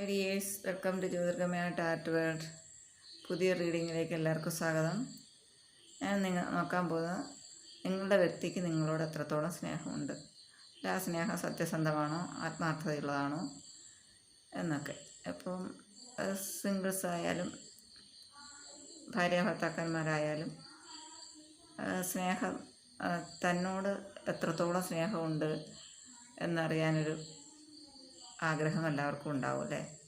Hi dears welcome to Jyothirgamaya tat world പുതിയ റീഡിങ്ങിലേക്ക് എല്ലാവർക്കും സ്വാഗതം. ഞാൻ നിങ്ങൾ നോക്കാൻ പോകുന്നത് നിങ്ങളുടെ വ്യക്തിക്ക് നിങ്ങളോട് എത്രത്തോളം സ്നേഹമുണ്ട്? ആ സ്നേഹം സത്യസന്ധമാണോ? ആത്മാർത്ഥതയുള്ളതാണോ? എന്നൊക്കെ. അപ്പം സിംഗിൾസ് ആയാലും ഭാര്യ ഭർത്താക്കന്മാരായാലും സ്നേഹം തന്നോട് എത്രത്തോളം സ്നേഹമുണ്ട് എന്നറിയാനൊരു ആഗ്രഹം എല്ലാവർക്കും ഉണ്ടാവും അല്ലേ?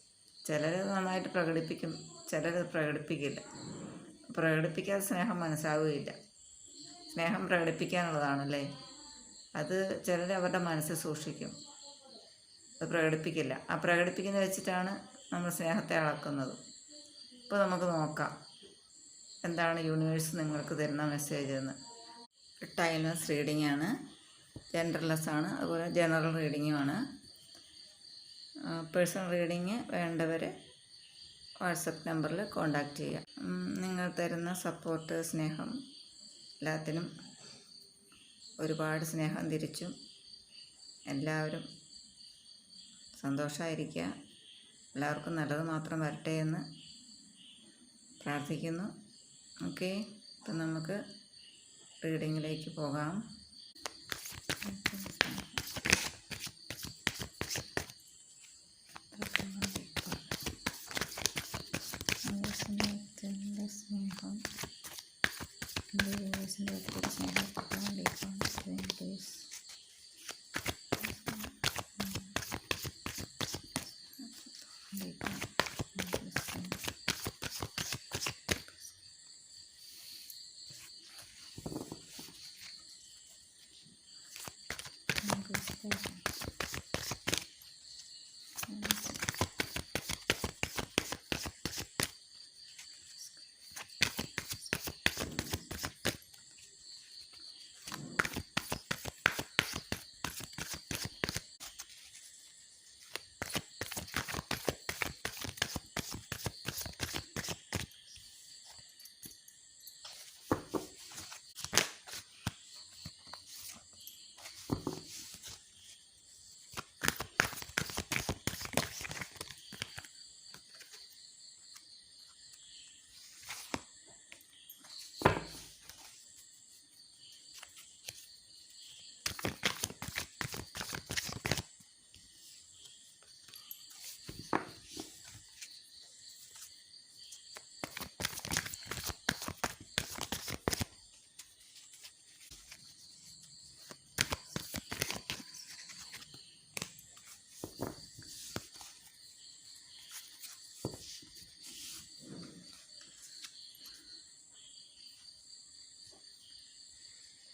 ചിലർ നന്നായിട്ട് പ്രകടിപ്പിക്കും ചിലർ പ്രകടിപ്പിക്കില്ല. പ്രകടിപ്പിക്കാതെ സ്നേഹം മനസ്സാവുകയില്ല. സ്നേഹം പ്രകടിപ്പിക്കാനുള്ളതാണല്ലേ? അത് ചിലർ അവരുടെ മനസ്സ് സൂക്ഷിക്കും. അത് പ്രകടിപ്പിക്കില്ല. ആ പ്രകടിപ്പിക്കുന്നത് വെച്ചിട്ടാണ് നമ്മൾ സ്നേഹത്തെ അളക്കുന്നത്. ഇപ്പോൾ നമുക്ക് നോക്കാം. എന്താണ് യൂണിവേഴ്സ് നിങ്ങൾക്ക് തരുന്ന മെസ്സേജ് എന്ന്? ടൈംലെസ് റീഡിംഗ് ആണ്. ജെൻഡർലെസ് ആണ്. അതുപോലെ ജനറൽ റീഡിങ്ങുമാണ് പേഴ്സണൽ റീഡിങ് വേണ്ടവർ വാട്സപ്പ് നമ്പറിൽ കോണ്ടാക്ട് ചെയ്യുക. നിങ്ങൾ തരുന്ന സപ്പോർട്ട് സ്നേഹം എല്ലാത്തിനും ഒരുപാട് സ്നേഹം തിരിച്ചും എല്ലാവരും സന്തോഷമായിരിക്കുക എല്ലാവർക്കും നല്ലത് മാത്രം വരട്ടെ എന്ന് പ്രാർത്ഥിക്കുന്നു. ഓക്കെ അപ്പം നമുക്ക് റീഡിങ്ങിലേക്ക് പോകാം. സ്നേഹം ദൈവത്തിന്റെ ഒത്തിരി സ്നേഹം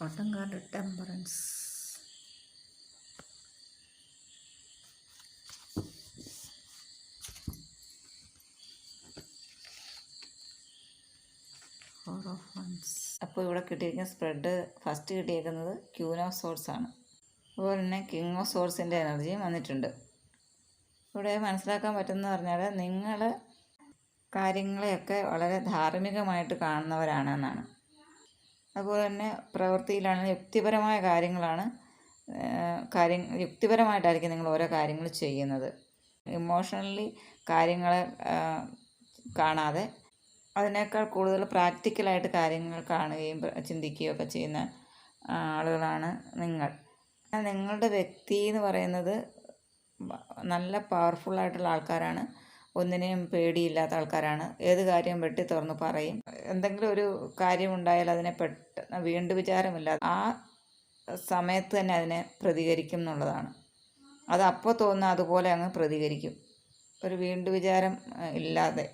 ഒട്ടങ്കാട് ടെമ്പറൻസ് അപ്പോൾ ഇവിടെ കിട്ടിയിരിക്കുന്ന സ്പ്രെഡ് ഫസ്റ്റ് കിട്ടിയേക്കുന്നത് ക്യൂൻ ഓഫ് ആണ്. അതുപോലെ തന്നെ കിങ് ഓഫ് സോഴ്സിന്റെ എനർജിയും വന്നിട്ടുണ്ട്. ഇവിടെ മനസ്സിലാക്കാൻ പറ്റുന്ന പറഞ്ഞാൽ നിങ്ങൾ കാര്യങ്ങളെയൊക്കെ വളരെ ധാർമ്മികമായിട്ട് കാണുന്നവരാണെന്നാണ്. അതുപോലെ തന്നെ പ്രവൃത്തിയിലാണ് യുക്തിപരമായ കാര്യങ്ങളാണ് കാര്യം യുക്തിപരമായിട്ടായിരിക്കും നിങ്ങൾ ഓരോ കാര്യങ്ങൾ ചെയ്യുന്നത്. ഇമോഷണലി കാര്യങ്ങളെ കാണാതെ അതിനേക്കാൾ കൂടുതൽ പ്രാക്ടിക്കലായിട്ട് കാര്യങ്ങൾ കാണുകയും ചിന്തിക്കുകയും ഒക്കെ ചെയ്യുന്ന ആളുകളാണ് നിങ്ങൾ. നിങ്ങളുടെ വ്യക്തി എന്ന് പറയുന്നത് നല്ല പവർഫുള്ളായിട്ടുള്ള ആൾക്കാരാണ്. ഒന്നിനെയും പേടിയില്ലാത്ത ആൾക്കാരാണ്. ഏത് കാര്യം വെട്ടി തുറന്ന് പറയും. എന്തെങ്കിലും ഒരു കാര്യം ഉണ്ടായാൽ അതിനെ പെട്ടെന്ന് വീണ്ടു വിചാരമില്ലാതെ ആ സമയത്ത് തന്നെ അതിനെ പ്രതികരിക്കും എന്നുള്ളതാണ്. അത് അപ്പോൾ തോന്നുന്ന അതുപോലെ അങ്ങ് പ്രതികരിക്കും. ഒരു വീണ്ടു വിചാരം ഇല്ലാതെ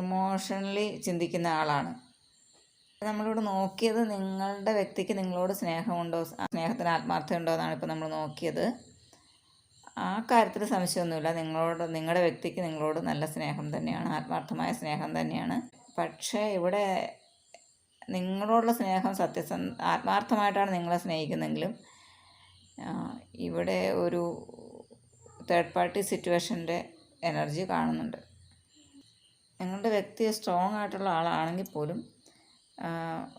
ഇമോഷണലി ചിന്തിക്കുന്ന ആളാണ്. നമ്മളിവിടെ നോക്കിയത് നിങ്ങളുടെ വ്യക്തിക്ക് നിങ്ങളോട് സ്നേഹമുണ്ടോ? സ്നേഹത്തിന് ആത്മാർത്ഥമുണ്ടോ എന്നാണ് ഇപ്പോൾ നമ്മൾ നോക്കിയത്. ആ കാര്യത്തിൽ സംശയമൊന്നുമില്ല. നിങ്ങളോട് നിങ്ങളുടെ വ്യക്തിക്ക് നിങ്ങളോട് നല്ല സ്നേഹം തന്നെയാണ് ആത്മാർത്ഥമായ സ്നേഹം തന്നെയാണ്. പക്ഷേ ഇവിടെ നിങ്ങളോടുള്ള സ്നേഹം സത്യസന്ധ ആത്മാർത്ഥമായിട്ടാണ് നിങ്ങളെ സ്നേഹിക്കുന്നെങ്കിലും ഇവിടെ ഒരു തേർഡ് പാർട്ടി സിറ്റുവേഷന്റെ എനർജി കാണുന്നുണ്ട്. നിങ്ങളുടെ വ്യക്തി സ്ട്രോങ് ആയിട്ടുള്ള ആളാണെങ്കിൽ പോലും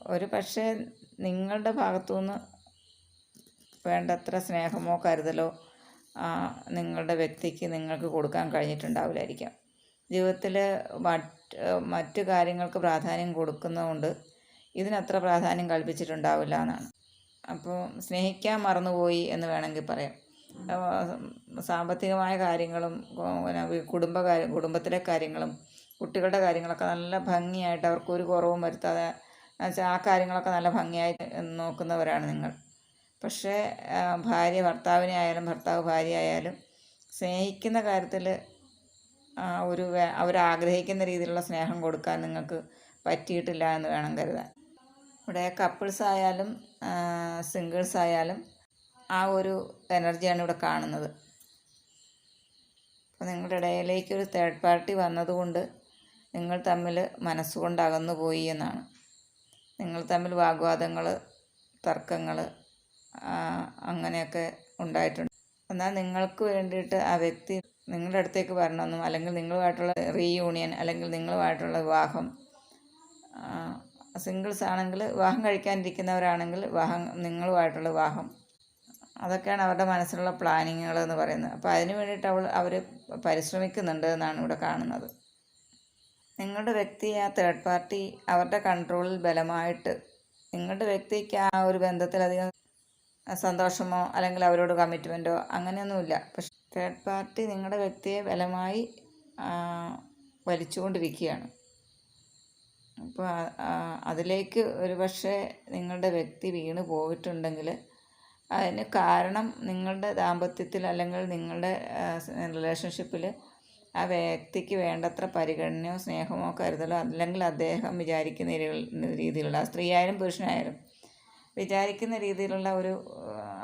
ഒരു പക്ഷേ നിങ്ങളുടെ ഭാഗത്തുനിന്ന് വേണ്ടത്ര സ്നേഹമോ കരുതലോ നിങ്ങളുടെ വ്യക്തിക്ക് നിങ്ങൾക്ക് കൊടുക്കാൻ കഴിഞ്ഞിട്ടുണ്ടാവില്ലായിരിക്കാം. ജീവിതത്തിൽ മറ്റ് മറ്റു കാര്യങ്ങൾക്ക് പ്രാധാന്യം കൊടുക്കുന്നതുകൊണ്ട് ഇതിനത്ര പ്രാധാന്യം കൽപ്പിച്ചിട്ടുണ്ടാവില്ല എന്നാണ്. അപ്പോൾ സ്നേഹിക്കാൻ മറന്നുപോയി എന്ന് വേണമെങ്കിൽ പറയാം. സാമ്പത്തികമായ കാര്യങ്ങളും പിന്നെ കുടുംബ കുടുംബത്തിലെ കാര്യങ്ങളും കുട്ടികളുടെ കാര്യങ്ങളൊക്കെ നല്ല ഭംഗിയായിട്ട് അവർക്കൊരു കുറവും വരുത്താതെ ആ കാര്യങ്ങളൊക്കെ നല്ല ഭംഗിയായി നോക്കുന്നവരാണ് നിങ്ങൾ. പക്ഷേ ഭാര്യ ഭർത്താവിനെ ആയാലും ഭർത്താവ് ഭാര്യ ആയാലും സ്നേഹിക്കുന്ന കാര്യത്തിൽ ഒരു അവരാഗ്രഹിക്കുന്ന രീതിയിലുള്ള സ്നേഹം കൊടുക്കാൻ നിങ്ങൾക്ക് പറ്റിയിട്ടില്ല എന്ന് വേണം കരുതാൻ. ഇവിടെ കപ്പിൾസ് ആയാലും സിംഗിൾസ് ആയാലും ആ ഒരു എനർജിയാണ് ഇവിടെ കാണുന്നത്. അപ്പോൾ നിങ്ങളുടെ ഇടയിലേക്ക് ഒരു തേർഡ് പാർട്ടി വന്നതുകൊണ്ട് നിങ്ങൾ തമ്മിൽ മനസ്സുകൊണ്ട് അകന്നു പോയി എന്നാണ്. നിങ്ങൾ തമ്മിൽ വാഗ്വാദങ്ങൾ തർക്കങ്ങൾ അങ്ങനെയൊക്കെ ഉണ്ടായിട്ടുണ്ട്. എന്നാൽ നിങ്ങൾക്ക് വേണ്ടിയിട്ട് ആ വ്യക്തി നിങ്ങളുടെ അടുത്തേക്ക് വരണമെന്നും അല്ലെങ്കിൽ നിങ്ങളുമായിട്ടുള്ള റീയൂണിയൻ അല്ലെങ്കിൽ നിങ്ങളുമായിട്ടുള്ള വിവാഹം സിംഗിൾസ് ആണെങ്കിൽ വിവാഹം കഴിക്കാനിരിക്കുന്നവരാണെങ്കിൽ വിവാഹം നിങ്ങളുമായിട്ടുള്ള വിവാഹം അതൊക്കെയാണ് അവരുടെ മനസ്സിലുള്ള പ്ലാനിങ്ങുകൾ എന്ന് പറയുന്നത്. അപ്പോൾ അതിന് വേണ്ടിയിട്ട് അവൾ അവർ പരിശ്രമിക്കുന്നുണ്ട് എന്നാണ് ഇവിടെ കാണുന്നത്. നിങ്ങളുടെ വ്യക്തി ആ തേർഡ് പാർട്ടി അവരുടെ കൺട്രോളിൽ ബലമായിട്ട് നിങ്ങളുടെ വ്യക്തിക്ക് ആ ഒരു ബന്ധത്തിലധികം സന്തോഷമോ അല്ലെങ്കിൽ അവരോട് കമ്മിറ്റ്മെന്റോ അങ്ങനെയൊന്നുമില്ല. പക്ഷെ തേർഡ് പാർട്ടി നിങ്ങളുടെ വ്യക്തിയെ ബലമായി വലിച്ചുകൊണ്ടിരിക്കുകയാണ്. അപ്പോൾ അതിലേക്ക് ഒരു പക്ഷേ നിങ്ങളുടെ വ്യക്തി വീണ് പോയിട്ടുണ്ടെങ്കിൽ അതിന് കാരണം നിങ്ങളുടെ ദാമ്പത്യത്തിൽ അല്ലെങ്കിൽ നിങ്ങളുടെ റിലേഷൻഷിപ്പിൽ ആ വ്യക്തിക്ക് വേണ്ടത്ര പരിഗണനയോ സ്നേഹമോ കരുതലോ അല്ലെങ്കിൽ അദ്ദേഹം വിചാരിക്കുന്ന രീതിയിലുള്ള സ്ത്രീയായാലും പുരുഷനായാലും വിചാരിക്കുന്ന രീതിയിലുള്ള ഒരു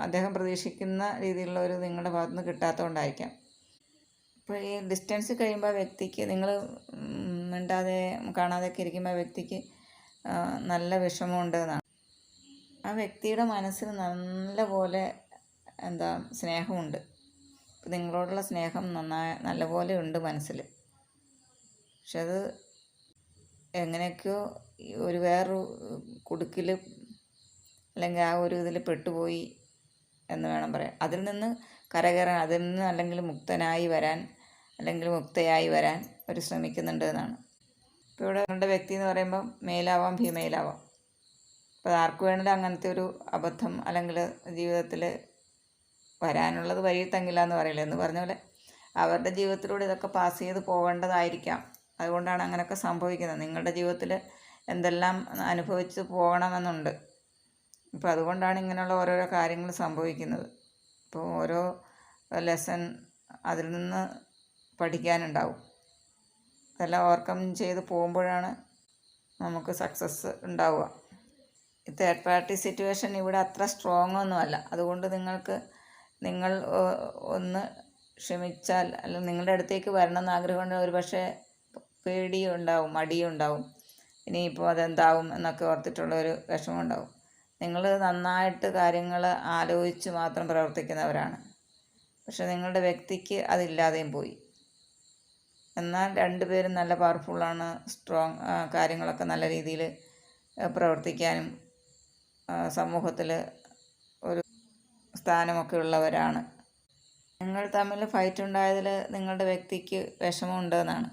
അദ്ദേഹം പ്രതീക്ഷിക്കുന്ന രീതിയിലുള്ള ഒരു നിങ്ങളുടെ ഭാഗത്തുനിന്ന് കിട്ടാത്തതുകൊണ്ടായിരിക്കാം. ഇപ്പോൾ ഈ ഡിസ്റ്റൻസ് കഴിയുമ്പോൾ വ്യക്തിക്ക് നിങ്ങൾ മിണ്ടാതെ കാണാതെയൊക്കെ ഇരിക്കുമ്പോൾ വ്യക്തിക്ക് നല്ല വിഷമമുണ്ട് എന്നാണ്. ആ വ്യക്തിയുടെ മനസ്സിൽ നല്ല പോലെ എന്താ സ്നേഹമുണ്ട്. നിങ്ങളോടുള്ള സ്നേഹം നന്നായി നല്ലപോലെ ഉണ്ട് മനസ്സിൽ പക്ഷെ അത് എങ്ങനെയൊക്കെയോ ഒരു വേറൊരു കുടുക്കിൽ അല്ലെങ്കിൽ ആ ഒരു ഇതിൽ പെട്ടുപോയി എന്ന് വേണം പറയാൻ. അതിൽ നിന്ന് കരകയറാൻ അതിൽ നിന്ന് അല്ലെങ്കിൽ മുക്തനായി വരാൻ അല്ലെങ്കിൽ മുക്തയായി വരാൻ അവർ ശ്രമിക്കുന്നുണ്ട് എന്നാണ്. ഇപ്പോൾ ഇവിടെ നിങ്ങളുടെ വ്യക്തി എന്ന് പറയുമ്പം മെയിലാവാം ഫീമെയിലാവാം അപ്പോൾ ആർക്ക് വേണമെങ്കിലും അങ്ങനത്തെ ഒരു അബദ്ധം അല്ലെങ്കിൽ ജീവിതത്തിൽ വരാനുള്ളത് വഴി തങ്ങില്ല എന്ന് പറയില്ല എന്ന് പറഞ്ഞ പോലെ അവരുടെ ജീവിതത്തിലൂടെ ഇതൊക്കെ പാസ് ചെയ്ത് പോകേണ്ടതായിരിക്കാം. അതുകൊണ്ടാണ് അങ്ങനെയൊക്കെ സംഭവിക്കുന്നത്. നിങ്ങളുടെ ജീവിതത്തിൽ എന്തെല്ലാം അനുഭവിച്ച് പോകണമെന്നുണ്ട്. അപ്പോൾ അതുകൊണ്ടാണ് ഇങ്ങനെയുള്ള ഓരോരോ കാര്യങ്ങൾ സംഭവിക്കുന്നത്. അപ്പോൾ ഓരോ ലെസൺ അതിൽ നിന്ന് പഠിക്കാനുണ്ടാവും. അതെല്ലാം ഓവർകം ചെയ്ത് പോകുമ്പോഴാണ് നമുക്ക് സക്സസ് ഉണ്ടാവുക. ഈ തേർഡ് പാർട്ടി സിറ്റുവേഷൻ ഇവിടെ അത്ര സ്ട്രോങ് ഒന്നുമല്ല അതുകൊണ്ട് നിങ്ങൾക്ക് നിങ്ങൾ ഒന്ന് ക്ഷമിച്ചാൽ അല്ലെങ്കിൽ നിങ്ങളുടെ അടുത്തേക്ക് വരണം എന്ന് ആഗ്രഹമുണ്ട്. ഒരു പക്ഷേ പേടിയും ഉണ്ടാവും ഉണ്ടാവും ഇനിയിപ്പോൾ അതെന്താവും എന്നൊക്കെ ഓർത്തിട്ടുള്ള ഒരു വിഷമം ഉണ്ടാവും നിങ്ങൾ നന്നായിട്ട് കാര്യങ്ങൾ ആലോചിച്ച് മാത്രം പ്രവർത്തിക്കുന്നവരാണ്. പക്ഷെ നിങ്ങളുടെ വ്യക്തിക്ക് അതില്ലാതെയും പോയി. എന്നാൽ രണ്ടുപേരും നല്ല പവർഫുള്ളാണ് സ്ട്രോങ് കാര്യങ്ങളൊക്കെ നല്ല രീതിയിൽ പ്രവർത്തിക്കാനും സമൂഹത്തിൽ ഒരു സ്ഥാനമൊക്കെ ഉള്ളവരാണ്. നിങ്ങൾ തമ്മിൽ ഫൈറ്റ് ഉണ്ടായതിൽ നിങ്ങളുടെ വ്യക്തിക്ക് വിഷമമുണ്ടെന്നാണ്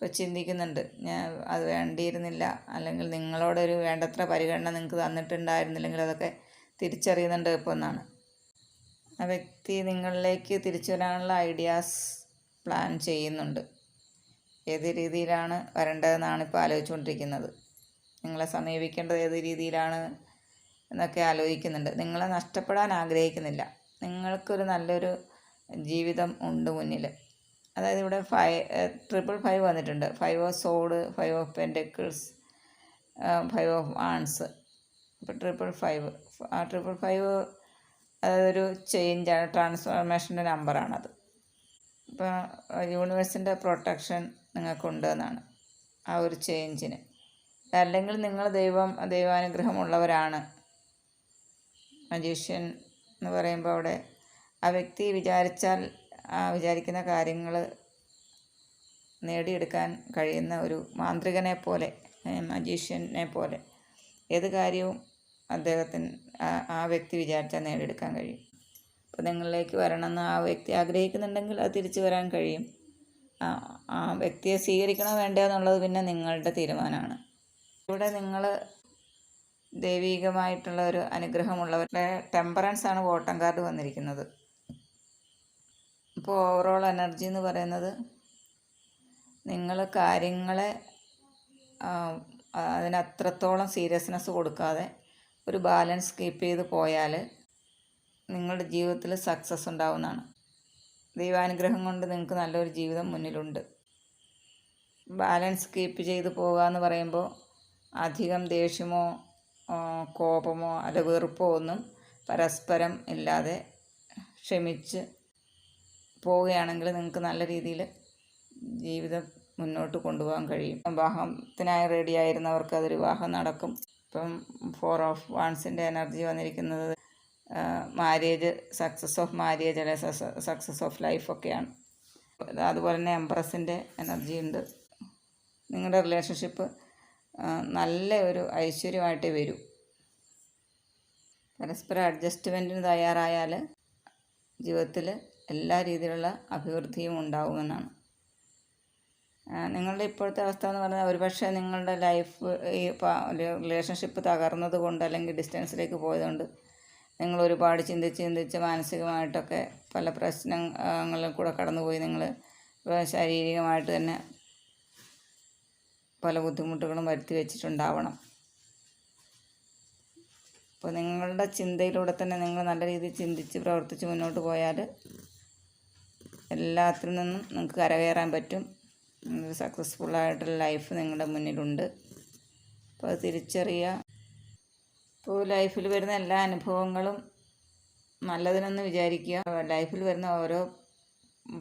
ഇപ്പോൾ ചിന്തിക്കുന്നുണ്ട്. ഞാൻ അത് വേണ്ടിയിരുന്നില്ല. അല്ലെങ്കിൽ നിങ്ങളോടൊരു വേണ്ടത്ര പരിഗണന നിങ്ങൾക്ക് തന്നിട്ടുണ്ടായിരുന്നില്ലെങ്കിൽ അതൊക്കെ തിരിച്ചറിയുന്നുണ്ട് ഇപ്പോൾ എന്നാണ്. ആ വ്യക്തി നിങ്ങളിലേക്ക് തിരിച്ചു വരാനുള്ള ഐഡിയാസ് പ്ലാൻ ചെയ്യുന്നുണ്ട്. ഏത് രീതിയിലാണ് വരേണ്ടതെന്നാണ് ഇപ്പോൾ ആലോചിച്ചുകൊണ്ടിരിക്കുന്നത്. നിങ്ങളെ സമീപിക്കേണ്ടത് ഏത് രീതിയിലാണ് എന്നൊക്കെ ആലോചിക്കുന്നുണ്ട്. നിങ്ങളെ നഷ്ടപ്പെടാൻ ആഗ്രഹിക്കുന്നില്ല. നിങ്ങൾക്കൊരു നല്ലൊരു ജീവിതം ഉണ്ട് മുന്നിൽ അതായത് ഇവിടെ ഫൈവ് ട്രിപ്പിൾ ഫൈവ് വന്നിട്ടുണ്ട്. Five of sword five of pentacles five of wands ഇപ്പോൾ ട്രിപ്പിൾ ഫൈവ് ആ ട്രിപ്പിൾ ഫൈവ് അതൊരു ചേഞ്ചാണ് ട്രാൻസ്ഫോർമേഷന്റെ നമ്പറാണത് ഇപ്പോൾ യൂണിവേഴ്സിന്റെ പ്രൊട്ടക്ഷൻ നിങ്ങൾക്കുണ്ട് എന്നാണ് ആ ഒരു ചേഞ്ചിന് അല്ലെങ്കിൽ നിങ്ങൾ ദൈവം ദൈവാനുഗ്രഹമുള്ളവരാണ് മജീഷ്യൻ എന്ന് പറയുമ്പോൾ അവിടെ ആ വ്യക്തി വിചാരിച്ചാൽ വിചാരിക്കുന്ന കാര്യങ്ങൾ നേടിയെടുക്കാൻ കഴിയുന്ന ഒരു മാന്ത്രികനെ പോലെ മജീഷ്യനെ പോലെ ഏത് കാര്യവും അദ്ദേഹത്തിന് ആ- ആ വ്യക്തി വിചാരിച്ചാൽ നേടിയെടുക്കാൻ കഴിയും. അപ്പോൾ നിങ്ങളിലേക്ക് വരണമെന്ന് ആ വ്യക്തി ആഗ്രഹിക്കുന്നുണ്ടെങ്കിൽ അത് തിരിച്ചു വരാൻ കഴിയും. ആ ആ വ്യക്തിയെ സ്വീകരിക്കണോ വേണ്ടോ എന്നുള്ളത് പിന്നെ നിങ്ങളുടെ തീരുമാനമാണ്. ഇവിടെ നിങ്ങൾ ദൈവികമായിട്ടുള്ള ഒരു അനുഗ്രഹമുള്ളവരുടെ ടെമ്പറൻസ് ആണ് വോട്ടം കാർഡ് വന്നിരിക്കുന്നത്. ഇപ്പോൾ ഓവറോൾ എനർജി എന്ന് പറയുന്നത് നിങ്ങൾ കാര്യങ്ങളെ അതിനത്രത്തോളം സീരിയസ്നെസ് കൊടുക്കാതെ ഒരു ബാലൻസ് കീപ്പ് ചെയ്ത് പോയാൽ നിങ്ങളുടെ ജീവിതത്തിൽ സക്സസ് ഉണ്ടാവുന്നതാണ്. ദൈവാനുഗ്രഹം കൊണ്ട് നിങ്ങൾക്ക് നല്ലൊരു ജീവിതം മുന്നിലുണ്ട്. ബാലൻസ് കീപ്പ് ചെയ്ത് പോകുക എന്ന് പറയുമ്പോൾ അധികം ദേഷ്യമോ കോപമോ അല്ല വെറുപ്പോ ഒന്നും പരസ്പരം ഇല്ലാതെ ക്ഷമിച്ച് പോവുകയാണെങ്കിൽ നിങ്ങൾക്ക് നല്ല രീതിയിൽ ജീവിതം മുന്നോട്ട് കൊണ്ടുപോകാൻ കഴിയും. വിവാഹത്തിനായി റെഡി ആയിരുന്നവർക്ക് അതൊരു വിവാഹം നടക്കും. ഇപ്പം ഫോർ ഓഫ് വാൺസിന്റെ എനർജി വന്നിരിക്കുന്നത് മാരേജ് സക്സസ് ഓഫ് മാരേജ് അല്ലെ സക്സസ് ഓഫ് ലൈഫൊക്കെയാണ് അതുപോലെ തന്നെ എംപ്രസിന്റെ എനർജി ഉണ്ട്. നിങ്ങളുടെ റിലേഷൻഷിപ്പ് നല്ല ഒരു ഐശ്വര്യമായിട്ട് വരും. പരസ്പരം അഡ്ജസ്റ്റ്മെന്റിന് തയ്യാറായാൽ ജീവിതത്തിൽ എല്ലാ രീതിയിലുള്ള അഭിവൃദ്ധിയും ഉണ്ടാവുമെന്നാണ് നിങ്ങളുടെ ഇപ്പോഴത്തെ അവസ്ഥ എന്ന് പറഞ്ഞാൽ ഒരുപക്ഷെ നിങ്ങളുടെ ലൈഫ് ഈ റിലേഷൻഷിപ്പ് തകർന്നത് കൊണ്ട് അല്ലെങ്കിൽ ഡിസ്റ്റൻസിലേക്ക് പോയതുകൊണ്ട് നിങ്ങൾ ഒരുപാട് ചിന്തിച്ച് ചിന്തിച്ച് മാനസികമായിട്ടൊക്കെ പല പ്രശ്നങ്ങളിൽ കൂടെ കടന്നുപോയി. നിങ്ങൾ ശാരീരികമായിട്ട് തന്നെ പല ബുദ്ധിമുട്ടുകളും വരുത്തി വെച്ചിട്ടുണ്ടാവണം. അപ്പോൾ നിങ്ങളുടെ ചിന്തയിലൂടെ തന്നെ നിങ്ങൾ നല്ല രീതിയിൽ ചിന്തിച്ച് പ്രവർത്തിച്ച് മുന്നോട്ട് പോയാൽ എല്ലാത്തിൽ നിന്നും നിങ്ങൾക്ക് കരകയറാൻ പറ്റും. ഒരു സക്സസ്ഫുള്ളായിട്ടുള്ള ലൈഫ് നിങ്ങളുടെ മുന്നിലുണ്ട്. അപ്പോൾ അത് തിരിച്ചറിയുക. ഇപ്പോൾ ലൈഫിൽ വരുന്ന എല്ലാ അനുഭവങ്ങളും നല്ലതിനൊന്ന് വിചാരിക്കുക. ലൈഫിൽ വരുന്ന ഓരോ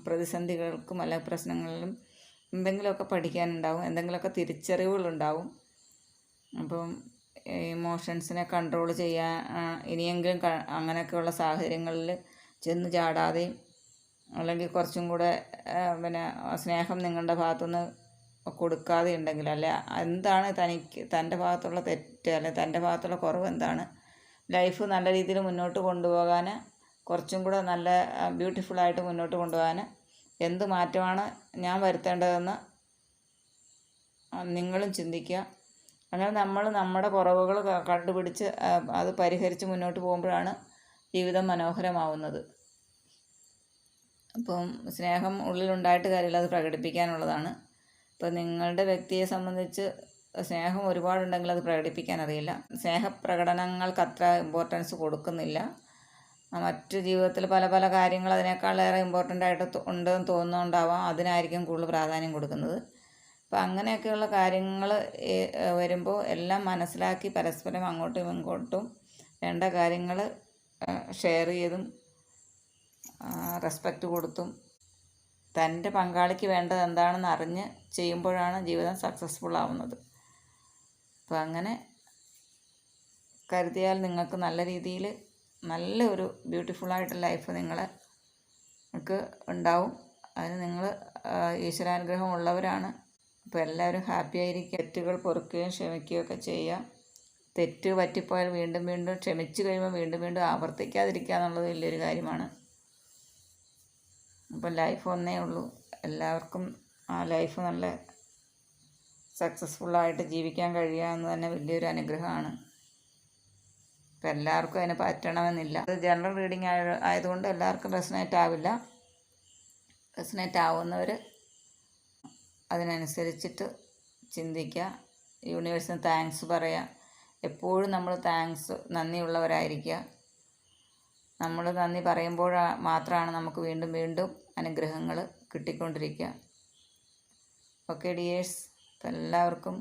പ്രതിസന്ധികൾക്കും അല്ല പ്രശ്നങ്ങളിലും എന്തെങ്കിലുമൊക്കെ പഠിക്കാനുണ്ടാവും. എന്തെങ്കിലുമൊക്കെ തിരിച്ചറിവുകളുണ്ടാവും. അപ്പം ഇമോഷൻസിനെ കൺട്രോൾ ചെയ്യാൻ ഇനിയെങ്കിലും അങ്ങനെയൊക്കെയുള്ള സാഹചര്യങ്ങളിൽ ചെന്ന് ചാടാതെയും അല്ലെങ്കിൽ കുറച്ചും കൂടെ പിന്നെ സ്നേഹം നിങ്ങളുടെ ഭാഗത്തുനിന്ന് കൊടുക്കാതെ ഉണ്ടെങ്കിൽ അല്ലെ എന്താണ് തനിക്ക് തന്റെ ഭാഗത്തുള്ള തെറ്റ് അല്ലെ തന്റെ ഭാഗത്തുള്ള കുറവ് എന്താണ്? ലൈഫ് നല്ല രീതിയിൽ മുന്നോട്ട് കൊണ്ടുപോകാൻ കുറച്ചും കൂടെ നല്ല ബ്യൂട്ടിഫുള്ളായിട്ട് മുന്നോട്ട് കൊണ്ടുപോകാൻ എന്ത് മാറ്റമാണ് ഞാൻ വരുത്തേണ്ടതെന്ന് നിങ്ങളും ചിന്തിക്കുക. അങ്ങനെ നമ്മൾ നമ്മുടെ കുറവുകൾ കണ്ടുപിടിച്ച് അത് പരിഹരിച്ച് മുന്നോട്ട് പോകുമ്പോഴാണ് ജീവിതം മനോഹരമാവുന്നത്. അപ്പം സ്നേഹം ഉള്ളിലുണ്ടായിട്ട് കാര്യമില്ല അത് പ്രകടിപ്പിക്കാനുള്ളതാണ്. ഇപ്പം നിങ്ങളുടെ വ്യക്തിയെ സംബന്ധിച്ച് സ്നേഹം ഒരുപാടുണ്ടെങ്കിൽ അത് പ്രകടിപ്പിക്കാൻ അറിയില്ല. സ്നേഹപ്രകടനങ്ങൾക്ക് അത്ര ഇമ്പോർട്ടൻസ് കൊടുക്കുന്നില്ല. മറ്റു ജീവിതത്തിൽ പല പല കാര്യങ്ങൾ അതിനേക്കാൾ ഏറെ ഇമ്പോർട്ടന്റ് ആയിട്ട് ഉണ്ടെന്ന് തോന്നുന്നുണ്ടാവാം. അതിനായിരിക്കും കൂടുതൽ പ്രാധാന്യം കൊടുക്കുന്നത്. അപ്പം അങ്ങനെയൊക്കെയുള്ള കാര്യങ്ങൾ വരുമ്പോൾ എല്ലാം മനസ്സിലാക്കി പരസ്പരം അങ്ങോട്ടും ഇങ്ങോട്ടും വേണ്ട കാര്യങ്ങൾ ഷെയർ ചെയ്തും റെസ്പെക്റ്റ് കൊടുത്തും തന്റെ പങ്കാളിക്ക് വേണ്ടത് എന്താണെന്ന് അറിഞ്ഞ് ചെയ്യുമ്പോഴാണ് ജീവിതം സക്സസ്ഫുൾ ആവുന്നത്. അപ്പോൾ അങ്ങനെ കരുതിയാൽ നിങ്ങൾക്ക് നല്ല രീതിയിൽ നല്ല ഒരു ബ്യൂട്ടിഫുള്ളായിട്ട് ലൈഫ് നിങ്ങളെ നിങ്ങൾക്ക് ഉണ്ടാവും. അതിന് നിങ്ങൾ ഈശ്വരാനുഗ്രഹം ഉള്ളവരാണ്. അപ്പോൾ എല്ലാവരും ഹാപ്പി ആയിരിക്കുക തെറ്റുകൾ പൊറുക്കുകയും ക്ഷമിക്കുകയും ഒക്കെ ചെയ്യുക. തെറ്റ് പറ്റിപ്പോയാൽ വീണ്ടും വീണ്ടും ക്ഷമിച്ചു കഴിയുമ്പോൾ വീണ്ടും വീണ്ടും ആവർത്തിക്കാതിരിക്കുക എന്നുള്ളത് വലിയൊരു കാര്യമാണ്. അപ്പം ലൈഫ് ഒന്നേ ഉള്ളൂ. എല്ലാവർക്കും ആ ലൈഫ് നല്ല സക്സസ്ഫുള്ളായിട്ട് ജീവിക്കാൻ കഴിയുക എന്ന് തന്നെ വലിയൊരു അനുഗ്രഹമാണ്. ഇപ്പം എല്ലാവർക്കും അതിന് പറ്റണമെന്നില്ല. അത് ജനറൽ റീഡിങ് ആയ ആയതുകൊണ്ട് എല്ലാവർക്കും റെസനേറ്റ് ആവില്ല. റെസനേറ്റ് ആവുന്നവർ അതിനനുസരിച്ചിട്ട് ചിന്തിക്കുക. യൂണിവേഴ്സിന് താങ്ക്സ് പറയുക എപ്പോഴും നമ്മൾ താങ്ക്സ് നന്ദിയുള്ളവരായിരിക്കുക. നമ്മൾ നന്ദി പറയുമ്പോൾ മാത്രമാണ് നമുക്ക് വീണ്ടും വീണ്ടും അനുഗ്രഹങ്ങൾ കിട്ടിക്കൊണ്ടിരിക്കുക. ഓക്കെ ഡിയേഴ്സ് എല്ലാവർക്കും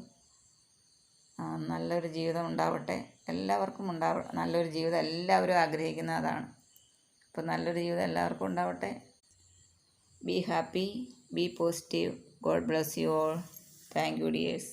നല്ലൊരു ജീവിതം ഉണ്ടാവട്ടെ. എല്ലാവർക്കും ഉണ്ടാവ നല്ലൊരു ജീവിതം എല്ലാവരും ആഗ്രഹിക്കുന്ന അതാണ്. അപ്പം നല്ലൊരു ജീവിതം എല്ലാവർക്കും ഉണ്ടാവട്ടെ. Be happy be positive god bless you all thank you dears